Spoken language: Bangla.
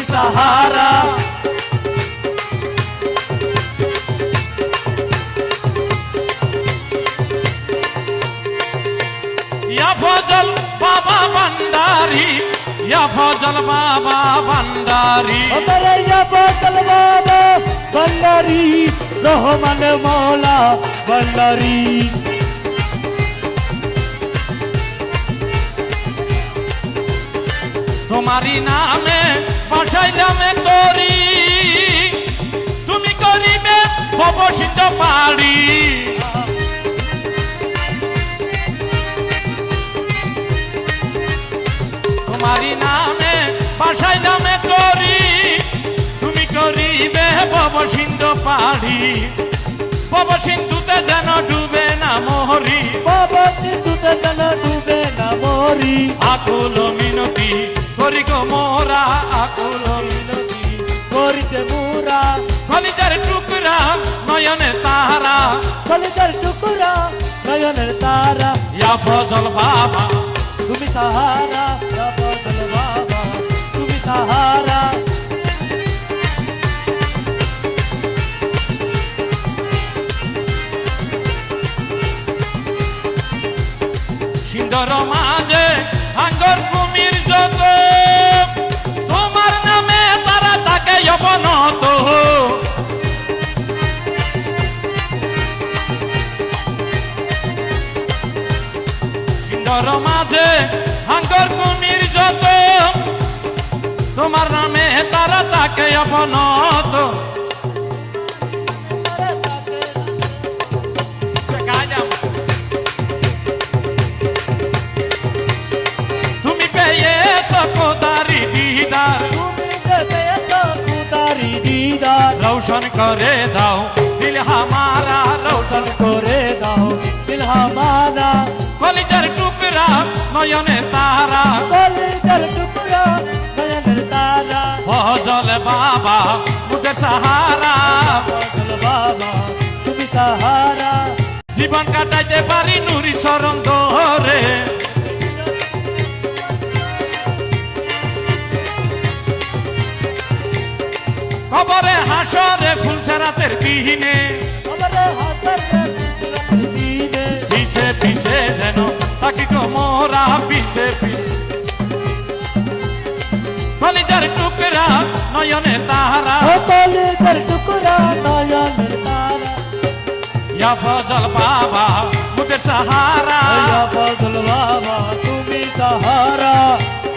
মুদের সাহারা ইয়া ফজল বাবা ভান্ডারি ইয়া ফজল বাবা ভান্ডারি অমরাইয়া ফজল বাবা বল্লারি রহমান মৌলা বল্লারি তোমারই নামে তরি তুমি করিবে ভবসিত পারি। তোমারই নামে বাসাইলামে তরি তুমি করিবে ভবসিন্ধ পারি। ভবসিন্ধুতে যেন ডুবে না মোহরি বাবা যেন ডুবে না মরি। আকুল মিনতি করি গো মিনতি করিতে মুরা কলিজার টুকরা নয়নের তাহারা কলিজার টুকুরা নয়নের তারা ইয়া ফজল বাবা তুমি সাহারা ইয়া ফজল বাবা তুমি সাহারা সিন্দর মাঝে আঙ্গর সিন্দর মাঝে আঙ্গর কুমির যত তোমার নামে তারা তাকে অবনত তুমি পেয়েছ কোদারি দিদার। রৌশন করে দাও, দিল হামারা রৌশন করে দাও, দিল হামারা। নয়নে তারা। কলিজার টুকুরা নয়নের তারা। ফজল বাবা মুখে সাহারা। ফজল বাবা তুমি সাহারা। জীবন কাটাইতে পারি নুরি শরণ ধরে। কবরে হাসরে বিহীনে। আমাদের হাসার দিনে পিছে পিছে পিছে কলিজার টুকরা নয়নে তাহারা। কলিজার টুকরা নয়নে তাহারা। ইয়া ফজল বাবা মুদের সাহারা। ইয়া ফজল বাবা তুমি সাহারা।